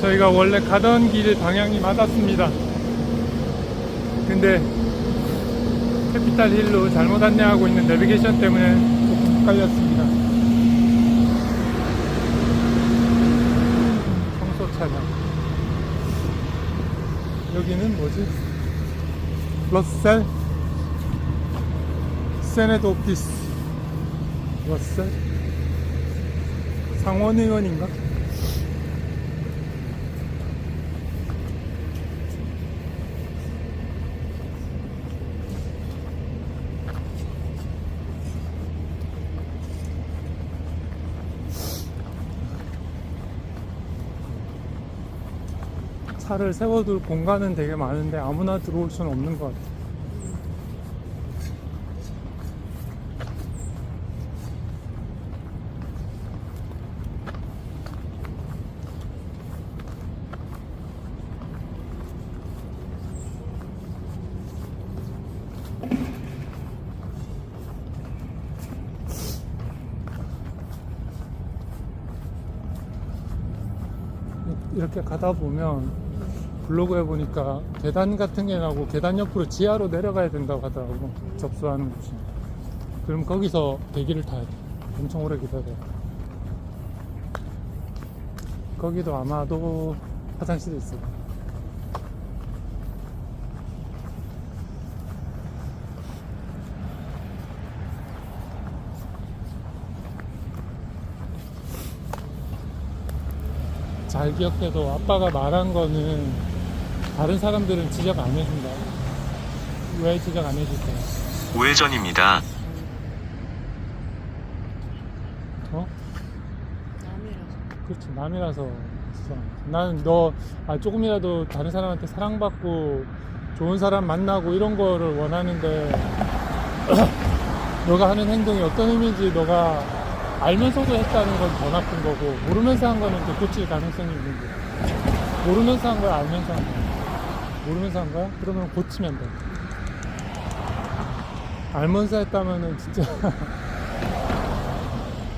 저희가 원래 가던 길 방향이 맞았습니다. 근데 캐피탈 힐로 잘못 안내하고 있는 내비게이션 때문에 조금 헷갈렸습니다. 청소 차량. 여기는 뭐지? 러셀? 세네트 오피스. 러셀? 상원의원인가? 차를 세워둘 공간은 되게 많은데 아무나 들어올 수는 없는 것 같아요. 이렇게 가다 보면 블로그에 보니까 계단 같은 게 나고 계단 옆으로 지하로 내려가야 된다고 하더라고. 접수하는 곳이. 그럼 거기서 대기를 타야 돼. 엄청 오래 기다려야 돼. 거기도 아마도 화장실이 있을 거야. 잘 기억해도 아빠가 말한 거는 다른 사람들은 지적 안 해준다. 왜 지적 안 해줄까? 우회전입니다. 어? 남이라서 그렇지 남이라서. 나는 너 아, 조금이라도 다른 사람한테 사랑받고 좋은 사람 만나고 이런 거를 원하는데 너가 하는 행동이 어떤 의미인지 너가 알면서도 했다는 건 더 나쁜 거고 모르면서 한 거는 또 고칠 가능성이 있는 거야 모르면서 한 거야 알면서 한 거야 모르면서 한 거야? 그러면 고치면 돼 알면서 했다면은 진짜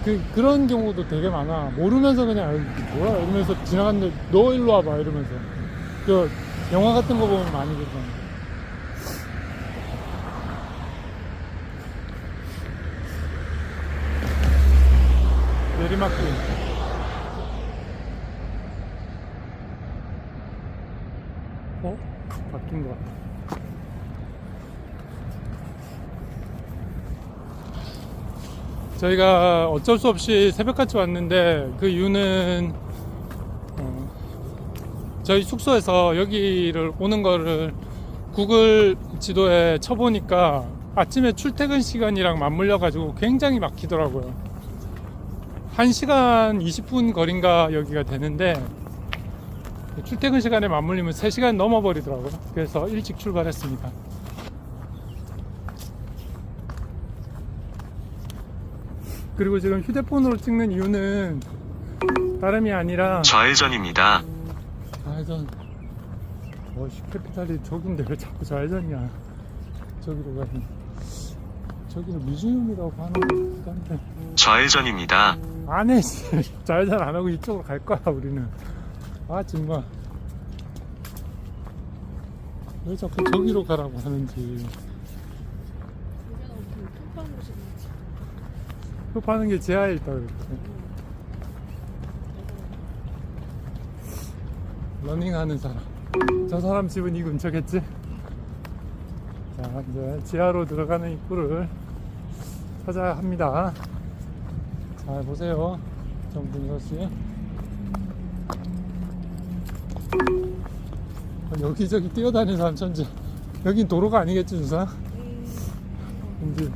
그, 그런 경우도 되게 많아. 모르면서 그냥, 뭐야? 이러면서 지나갔는데, 너 일로 와봐. 이러면서. 그, 영화 같은 거 보면 많이 그러잖아. 내리막길. 어? 바뀐 것 같아. 저희가 어쩔 수 없이 새벽같이 왔는데 그 이유는 어, 저희 숙소에서 여기를 오는 거를 구글 지도에 쳐보니까 아침에 출퇴근 시간이랑 맞물려 가지고 굉장히 막히더라고요. 1시간 20분 거리인가 여기가 되는데 출퇴근 시간에 맞물리면 3시간 넘어 버리더라고요. 그래서 일찍 출발했습니다 그리고 지금 휴대폰으로 찍는 이유는 다름이 아니라 좌회전입니다. 좌회전 어씨 캐피탈이 저긴데 왜 자꾸 좌회전이야 저기로 가니 저기는 미주용이라고 하는 한데 좌회전입니다. 안해 씨. 좌회전 안 하고 이쪽으로 갈 거야 우리는 아 정말 왜 자꾸 저기로 가라고 하는지 있지 급하는 게 지하에 있다 그랬지 러닝하는 사람. 저 사람 집은 이 근처겠지? 자 이제 지하로 들어가는 입구를 찾아야 합니다. 잘 보세요 정분서씨. 여기저기 뛰어다니는 사람 천재 여긴 도로가 아니겠지? 음, 왠지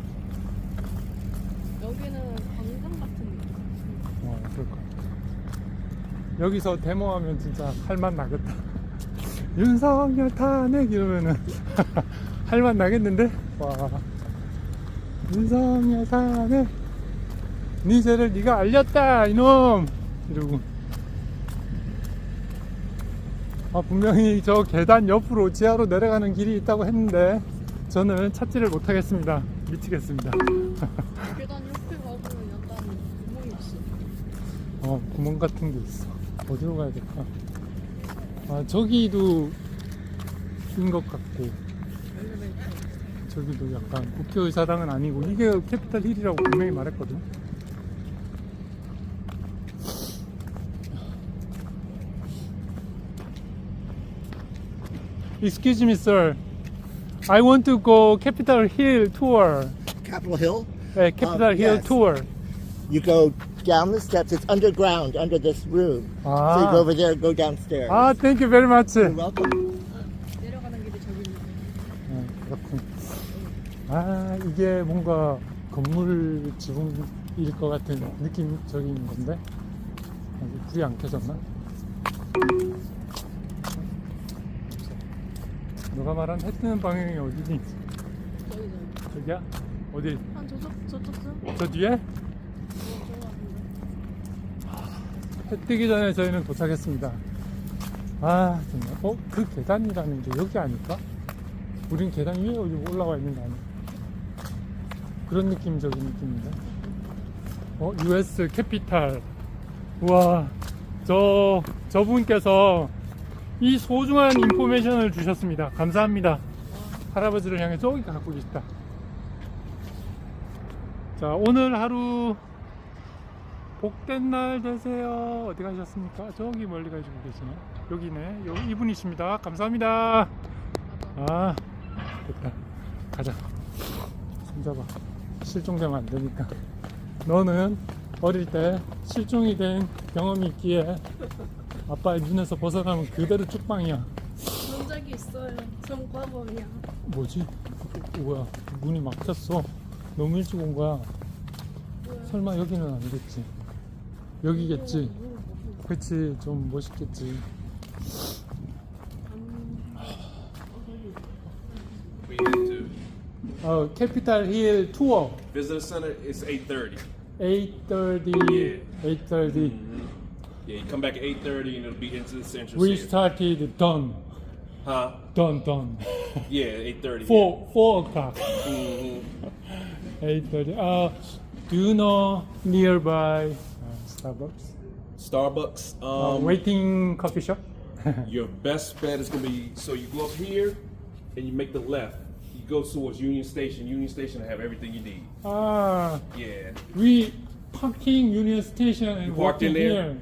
여기는 광장 같은 느낌 어, 그럴 것 같아. 여기서 데모하면 진짜 할맛 나겠다. 윤석열 탄핵 이러면은 할맛 나겠는데? 와. 윤석열 탄핵. 네 죄를 네가 알렸다 이놈 이러고. 아 분명히 저 계단 옆으로 지하로 내려가는 길이 있다고 했는데 저는 찾지를 못하겠습니다. 미치겠습니다. 계단 옆에 가보면 약간 구멍이 있어 어 구멍 같은 게 있어. 어디로 가야 될까? 아, 저기도 인 것 같고. 저기도 약간 국회의사당은 아니고, 이게 캐피탈 힐이라고 분명히 말했거든. Excuse me, sir. I want to go Capitol Hill tour. Capitol Hill. Uh, Capitol Um, Hill yes. tour. You go down the steps. It's underground under this room. So you 아, go over there, go downstairs. 아, thank you very much. You're welcome. 내려가는 길이 저기 있는데. 네, 그렇군. 아, 이게 뭔가 건물 지붕일 것 같은 느낌적인 건데. 아직 불이 안 켜졌나? 너가 말한 해 뜨는 방향이 어디니? 저기 저기. 저기야? 어디? 한 저쪽 저쪽 쯤? 저 뒤에? 어, 저거 같은데. 해 뜨기 전에 저희는 도착했습니다. 아, 정말. 어? 그 계단이라는 게 여기 아닐까? 우린 계단 위에 올라와 있는 거 아니야? 그런 느낌적인 느낌인데. 어, US 캐피탈. 우와, 저, 저분께서 이 소중한 인포메이션을 주셨습니다. 감사합니다. 할아버지를 향해 저기 갖고 계시다. 자, 오늘 하루 복된 날 되세요. 어디 가셨습니까? 저기 멀리 가지고 계시네. 여기네. 여기 이분이십니다. 감사합니다. 아, 됐다. 가자. 손잡아. 실종되면 안 되니까. 너는 어릴 때 실종이 된 경험이 있기에 아빠의 눈에서 벗어나면 그대로 쭉방이야. 그런 적이 있어요. 전 과범이야. 뭐지? 뭐야? 문이 막혔어. 너무 일찍 온 거야. 설마 여기는 아니겠지? 여기겠지? 그치, 좀 멋있겠지. We head to 어, 캐피탈 힐 투어 visitor center. It's eight thirty. 8:30 Yeah. 8:30 Yeah, you come back at eight thirty, and it'll be into the central. we city. started done Huh? done done Yeah, eight thirty. 4 4 o'clock hmm 8:30 uh do you know nearby uh, Starbucks Starbucks. uh, Um, waiting coffee shop Your best bet is gonna be so you go up here, and you make the left. You go towards Union Station. Union Station will have everything you need. ah Yeah, we parking Union Station and You parked in walking there? here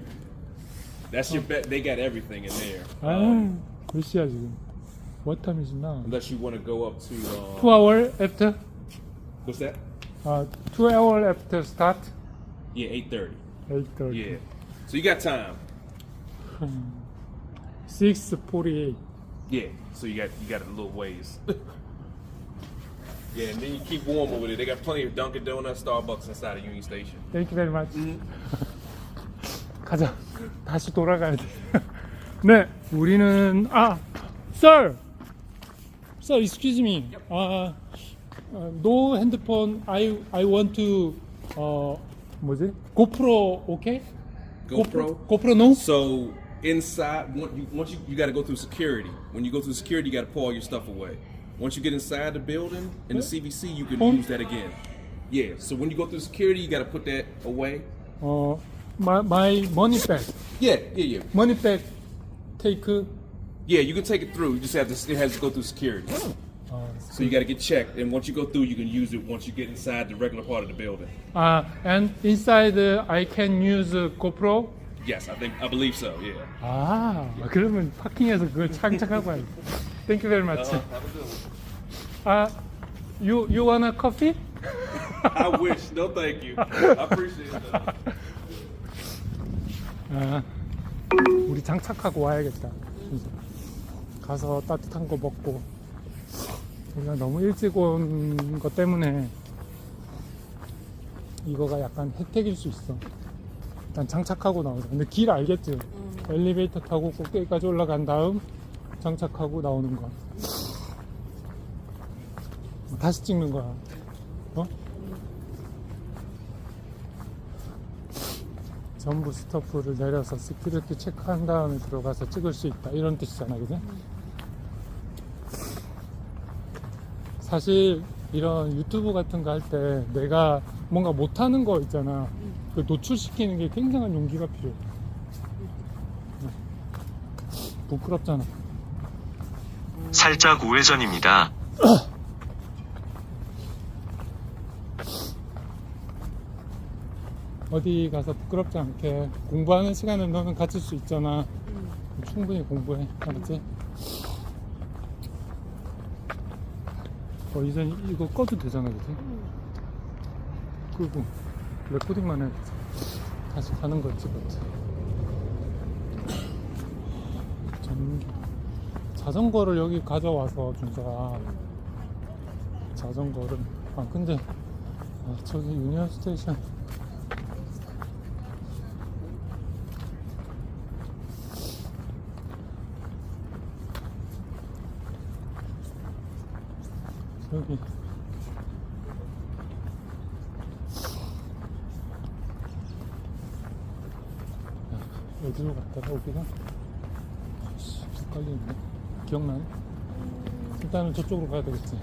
that's your bet. They got everything in there. 아, 몇 시야 지금? What time is it now? Unless you want to go up to um, Two hour after? what's that? Uh, two hour after start? Yeah, eight thirty. 8.30 Yeah, so you got time. 6.48 Yeah, so you got you got a little ways. yeah, and then you keep warm over there. They got plenty of Dunkin' Donuts, Starbucks inside of Union Station. Thank you very much 가자 다시 돌아가야 돼 네, 우리는 아, sir, sir, excuse me. 아, 어, no 핸드폰. I I want to 어 뭐지? GoPro, okay? GoPro. GoPro no? So inside, once you, once you, you got to go through security. When you go through security, you got to pull all your stuff away. Once you get inside the building in the CVC, you can Oh. use that again. Yeah. So when you go through security, you got to put that away. 어, my, my money bag, Yeah, yeah, yeah, money bag, take. yeah. You can take it through. You just have to. It has to go through security. 어, So you got to get checked, and once you go through, you can use it once you get inside the regular part of the building. 아, and inside uh, I can use uh, GoPro. Yes, I think I believe so. Yeah. 아, 그러면 파킹에서 그걸 장착하고 와야지. Thank you very much. have a good one. 아, you you want a coffee? I wish. No, thank you. I appreciate it. though. 아, 우리 장착하고 와야겠다. 진짜. 가서 따뜻한 거 먹고. 우리가 너무 일찍 온 것 때문에 이거가 약간 혜택일 수 있어. 일단 장착하고 나오자. 근데 길 알겠지? 엘리베이터 타고 꼭대기까지 올라간 다음 장착하고 나오는 거. 다시 찍는 거야. 어? 전부 스토프를 내려서 시큐리티 체크한 다음에 들어가서 찍을 수 있다 이런 뜻이잖아 그지? 사실 이런 유튜브 같은 거 할 때 내가 뭔가 못하는 거 있잖아 그 노출시키는 게 굉장한 용기가 필요해 부끄럽잖아. 살짝 우회전입니다. 어디 가서 부끄럽지 않게 공부하는 시간을 너는 가질 수 있잖아. 응. 충분히 공부해. 알았지? 어, 이제 이거 꺼도 되잖아, 그지? 응. 끄고 레코딩만 해. 다시 가는 거 찍었지. 전기. 자전거를 여기 가져와서 준서가 자전거를 아 근데 아, 저기 유니언 스테이션 저기 야, 어디로 갔다가 오기가. 아씨 헷갈리는데. 기억나네? 일단은 저쪽으로 가야 되겠지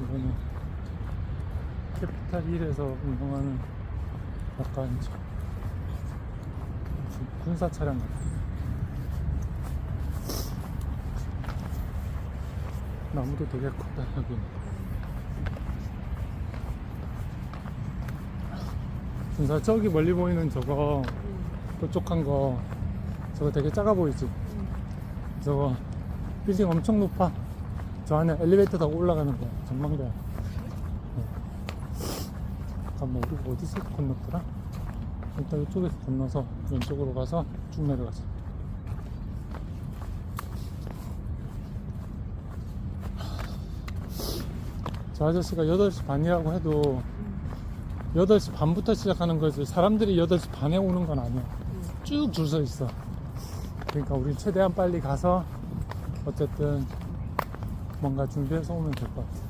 이거는 캐피탈 힐에서 운영하는 약간 저 무슨 군사 차량 같아. 나무도 되게 크다 여기. 군사 저기 멀리 보이는 저거 뾰족한 거 저거 되게 작아 보이지? 저거 빌딩 엄청 높아. 저 안에 엘리베이터 타고 올라가는 거야. 전망대야. 어. 잠깐만, 우리 어디서 건넜더라? 일단 이쪽에서 건너서 왼쪽으로 가서 쭉 내려가자. 저 아저씨가 8시 반이라고 해도 8시 반부터 시작하는 거지. 사람들이 8시 반에 오는 건 아니야. 쭉 줄 서 있어. 그러니까 우리 최대한 빨리 가서 어쨌든 뭔가 준비해서 오면 될 것 같아.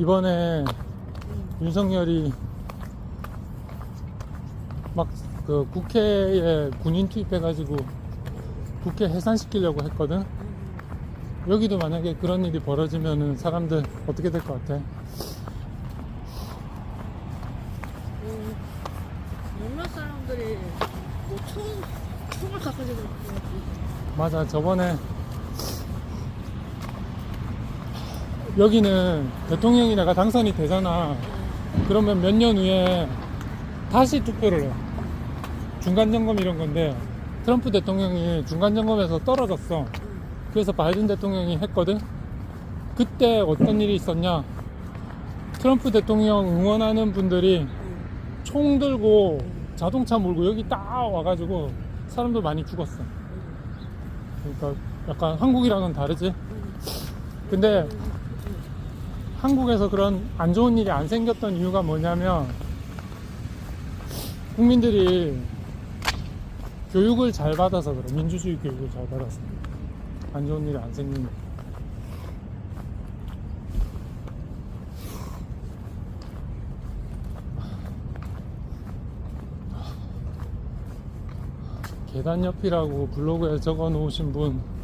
이번에 윤석열이 막 그 국회에 군인 투입해가지고 국회 해산시키려고 했거든. 여기도 만약에 그런 일이 벌어지면은 사람들 어떻게 될 것 같아? 음, 몇몇 사람들이 뭐 총, 총을 갖고 지고 맞아 저번에 여기는 대통령이 내가 당선이 되잖아. 그러면 몇 년 후에 다시 투표를 해 중간 점검 이런 건데 트럼프 대통령이 중간 점검에서 떨어졌어. 그래서 바이든 대통령이 했거든. 그때 어떤 일이 있었냐? 트럼프 대통령 응원하는 분들이 총 들고 자동차 몰고 여기 딱 와가지고 사람들 많이 죽었어. 그러니까 약간 한국이랑은 다르지. 근데 한국에서 그런 안 좋은 일이 안 생겼던 이유가 뭐냐면 국민들이 교육을 잘 받아서 그래. 민주주의 교육을 잘 받아서. 안 좋은 일이 안 생기니까. 계단 옆이라고 블로그에 적어 놓으신 분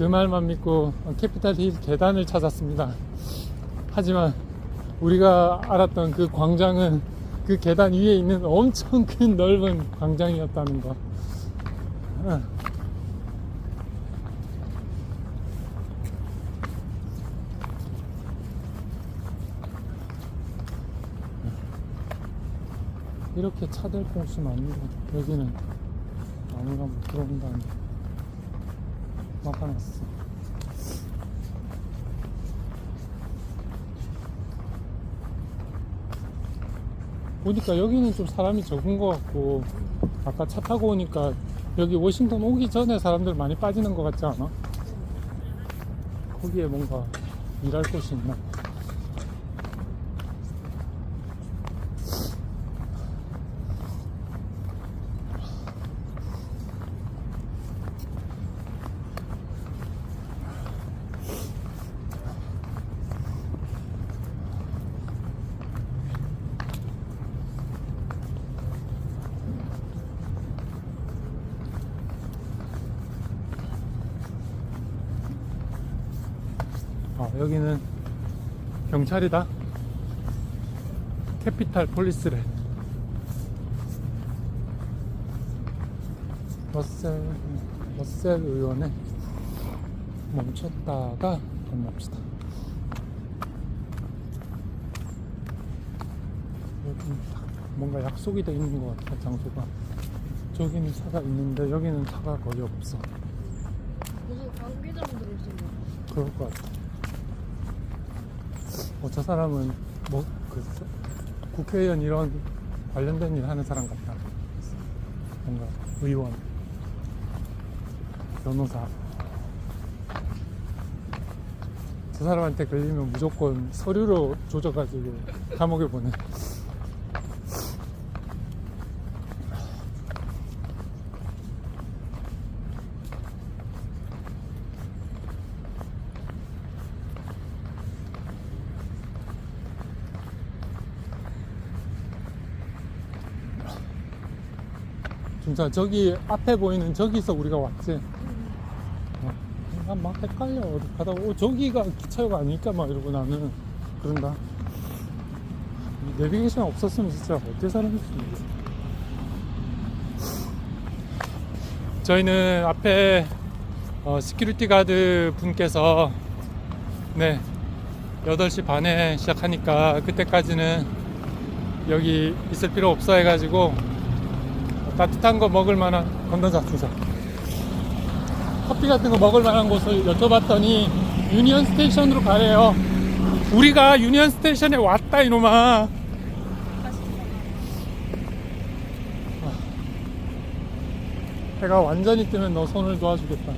그 말만 믿고 캐피탈 힐 계단을 찾았습니다. 하지만 우리가 알았던 그 광장은 그 계단 위에 있는 엄청 큰 넓은 광장이었다는 거. 어. 이렇게 차들 곳이 많은데 여기는 아무나 못 들어온다니 막아놨어 보니까 여기는 좀 사람이 적은 것 같고 아까 차 타고 오니까 여기 워싱턴 오기 전에 사람들 많이 빠지는 것 같지 않아? 거기에 뭔가 일할 곳이 있나? 아, 여기는 경찰이다. 캐피탈 폴리스래. 러셀, 러셀 의원에 멈췄다가 건넙시다. 여기 뭔가 약속이 돼 있는 것 같아, 장소가. 저기는 차가 있는데 여기는 차가 거의 없어. 무슨 관계자분들 오시는 그럴 것 같아. 어, 저 사람은 뭐, 그, 국회의원 이런 관련된 일 하는 사람 같다. 뭔가 의원, 변호사. 저 사람한테 걸리면 무조건 서류로 조져가지고 감옥에 보내. 진짜 저기 앞에 보이는 저기서 우리가 왔지. 어, 난막 헷갈려 어디 가다 오 저기가 기차역 아닐까 막 이러고 나는 그런다. 이 내비게이션 없었으면 진짜 어떻게 살았을지. 저희는 앞에 어, 시큐리티 가드 분께서 네 8시 반에 시작하니까 그때까지는 여기 있을 필요 없어 해가지고 따뜻한 거 먹을 만한 건너자 주자 커피 같은 거 먹을 만한 곳을 여쭤봤더니 유니언 스테이션으로 가래요. 우리가 유니언 스테이션에 왔다 이놈아. 해가 완전히 뜨면 너 손을 도와주겠다.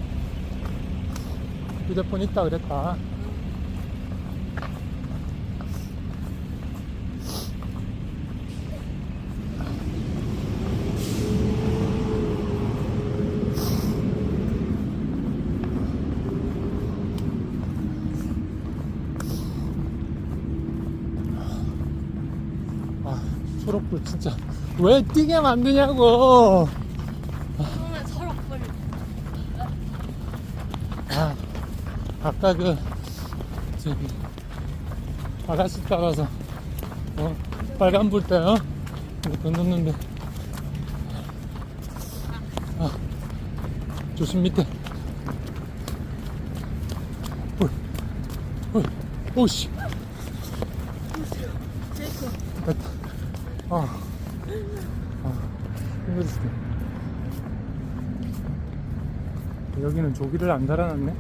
휴대폰 있다 그랬다 아 초록불 진짜 왜 뛰게 만드냐고 아, 아까 그, 저기, 아가씨 따라서, 어, 빨간불 때, 어? 건넜는데, 아, 조심 밑에. 헐, 헐, 오씨. 됐다. 아, 아, 힘들었어. 여기는 조기를 안 달아놨네.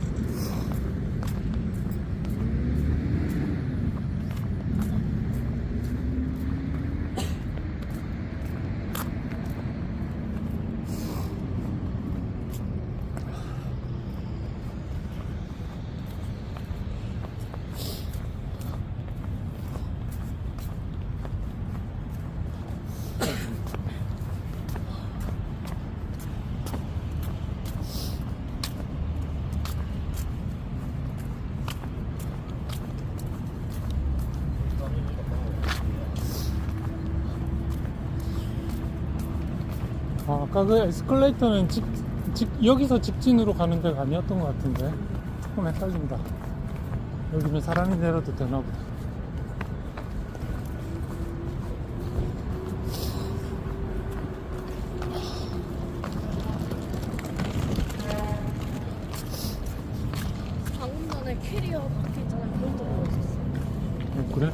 아, 아까 그 에스컬레이터는 직, 직, 여기서 직진으로 가는 데가 아니었던 것 같은데. 조금 헷갈린다. 여기는 사람이 내려도 되나 보다. 방금 전에 캐리어 밖에 있잖아 그런 거 보고 있었어 어, 그래?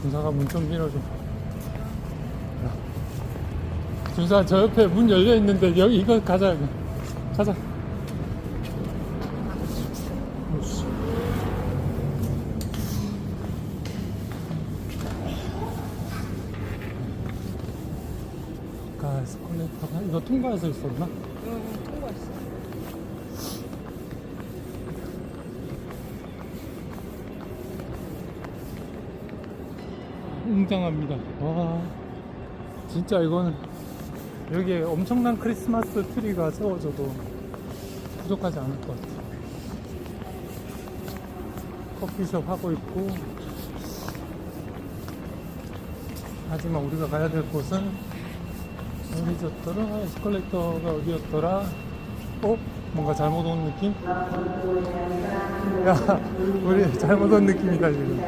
준사가 문 좀 밀어줘. 야. 준사 저 옆에 문 열려 있는데 여기 이거 가자. 이거. 가자. 오씨. 아, 에스컬레이터가 이거 통과해서 있었나? 응, 통과했어. 웅장합니다. 와, 진짜 이거는 여기에 엄청난 크리스마스 트리가 세워져도 부족하지 않을 것 같아요. 커피숍 하고 있고, 하지만 우리가 가야 될 곳은 어디였더라? 에스컬레이터가 어디였더라? 어? 뭔가 잘못 온 느낌? 야, 우리 잘못 온 느낌이다 지금.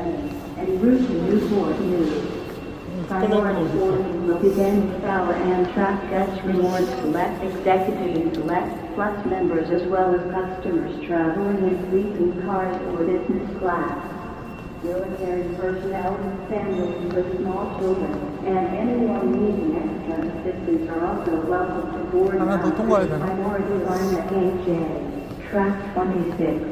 priority will begin with our Amtrak guest rewards select executive and select plus members as well as customers traveling in fleet and cars or business class military personnel, families with small children, and anyone needing extra assistance are also welcome to board our. Minority Line HJ, Track 26.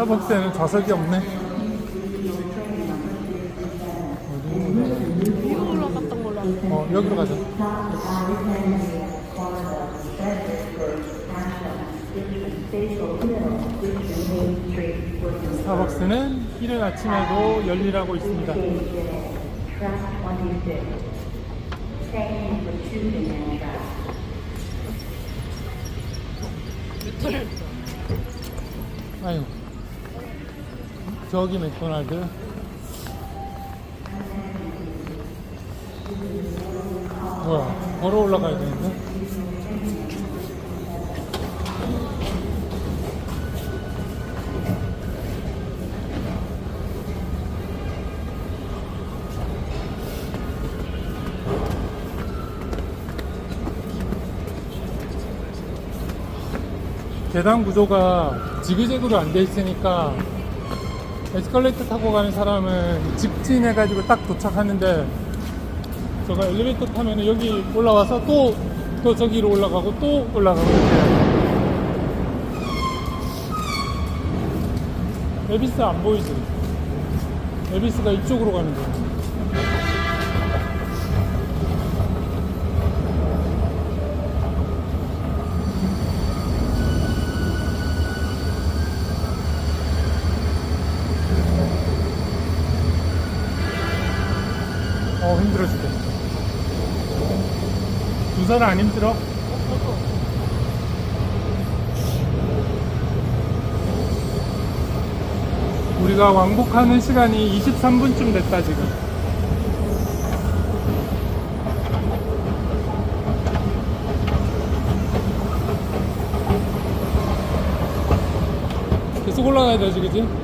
스타벅스에는 좌석이 없네. 어, 여기로 가자. 스타벅스는 이른 아침에도 열일하고 있습니다. Track 26. Same for choosing Amtrak. 아유. 저기 맥도날드. 뭐야, 걸어 올라가야 되는데? 계단 구조가 지그재그로 안 돼 있으니까 에스컬레이터 타고 가는 사람은 직진 해가지고 딱 도착하는데 저가 엘리베이터 타면은 여기 올라와서 또, 또 저기로 올라가고 또 올라가고 이렇게. 에비스 안 보이지? 에비스가 이쪽으로 가는 거야. 안 힘들어? 우리가 왕복하는 시간이 23분쯤 됐다, 지금. 계속 올라가야 되지, 그지?